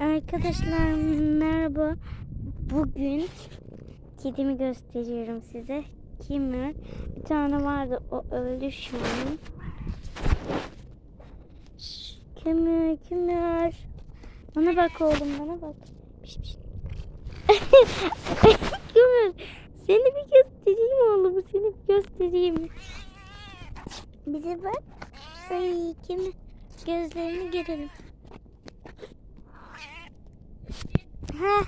Arkadaşlar merhaba. Bugün kedimi gösteriyorum size. Kimi? Bir tane vardı o öldü şu an. Kimi? Kimi? Bana bak oğlum bana bak. Piş. Kimi? Seni bir göstereyim oğlum. Seni bir göstereyim. Bize bak. Ay kimi? Gözlerini görelim. Ha.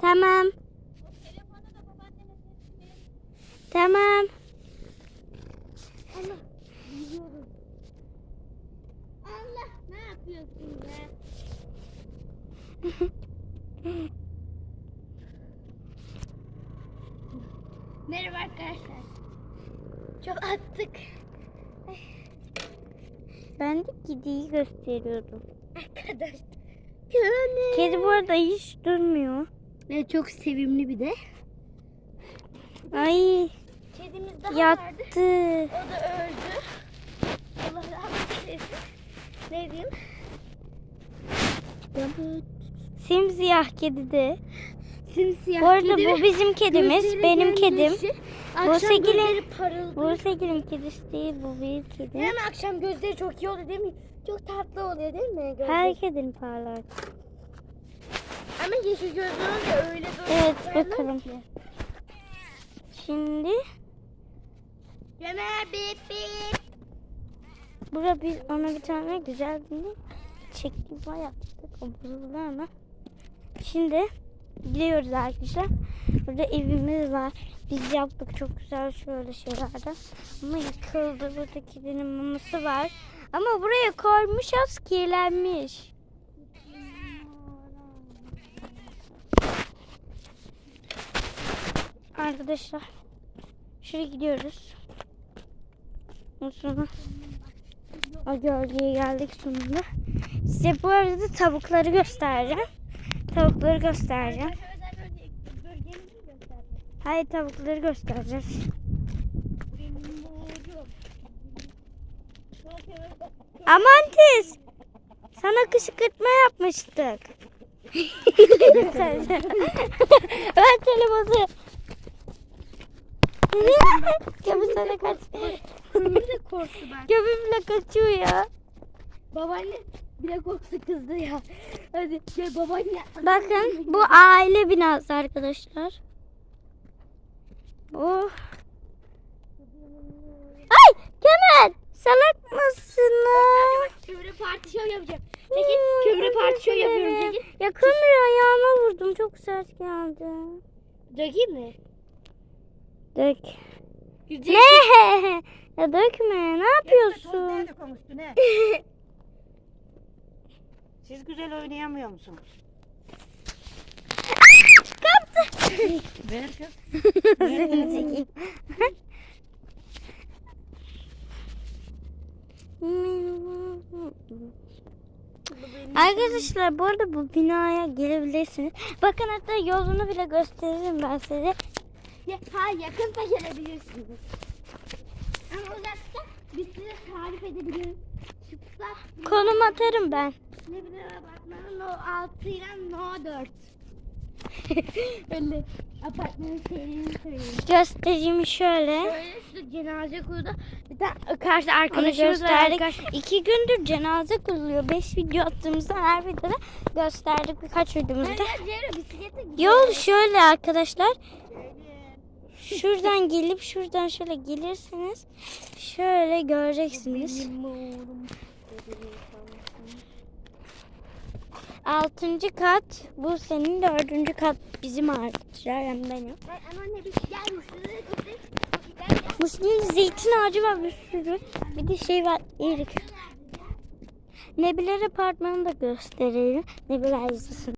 Tamam. Tamam. Allah biliyorum. Allah ne yapıyorsun be? Merhaba arkadaşlar. Çok attık. Ben de kediyi gösteriyordum. Arkadaşlar. Köle. Kedi bu arada hiç durmuyor. Ne çok sevimli bir de. Ay Kedimiz daha vardı. yattı. O da öldü. Allah rahmet eylesin. Ne diyeyim? Simsiyah kedi de. Simsiyah Bu arada kedi. bu bizim kedimiz. Gözleri Benim kedim. yengeçli. Akşam Buse'gil'in- gözleri parıldı. Bu sevgilim kedisi değil bu bir kedi. Hem akşam gözleri çok iyi oluyor değil mi? Çok tatlı oluyor değil mi gözleri? Her kedinin parlar. Ama yeşil gözlü olunca öyle böyle Evet bakalım. ki. Şimdi Caner bip bip. burada biz ona bir tane güzel bir çekilme yaptık. O bozuldu ama. Şimdi gidiyoruz arkadaşlar. Burada evimiz var. Biz yaptık çok güzel şöyle şeylerden. Ama yıkıldı. Burada kedinin maması var. Ama buraya koymuşuz kirlenmiş. Arkadaşlar şuraya gidiyoruz. Sonra o gölgeye geldik sonunda. Size bu arada tavukları göstereceğim. Tavukları göstereceğim. Hayır tavukları göstereceğiz. Amantis! Sana kışkırtma yapmıştık. ben telefonu. Köpü sana kaç. Bile kaçıyor ya. Babaanne bile korktu kızdı ya. Hadi gel babaanne. Bakın bu aile binası arkadaşlar. Oh. Ay Kemal salak mısın? lan? Kömüre parti şov yapacağım. Çekil. Kömüre parti şov yapıyorum. Çekil. Ya kömür ayağıma vurdum çok sert geldi. Dökeyim mi? Dök. Güzel. Ne? Ya dökme ne yapıyorsun? Nerede konuştu ne? Siz güzel oynayamıyor musunuz? Kaptı. Ver kız. Seni çekeyim. Arkadaşlar bu arada bu binaya gelebilirsiniz. Bakın hatta yolunu bile gösteririm ben size. Ya, ha yakınsa gelebilirsiniz. Ama uzaksa biz size tarif edebiliriz. Çıplak Konum atarım ben. Ne bileyim apartmanın no 6 ile no 4. Öyle apartmanın serini söyleyeyim. Göstereyim şöyle. Böyle şu cenaze kuyuda bir tane karşı arkadaşımız var. gösterdik. Arkadaş. İki gündür cenaze kuruluyor. Beş video attığımızda her videoda gösterdik birkaç videomuzda. Bisiklete. Yol şöyle arkadaşlar. Şuradan gelip şuradan şöyle gelirseniz şöyle göreceksiniz. Altıncı kat bu senin dördüncü kat bizim arkadaşlar hem benim. Şey. Muslim'in zeytin ağacı var bir sürü. Bir de şey var erik. Nebiler apartmanı da gösterelim. Nebiler izlesin.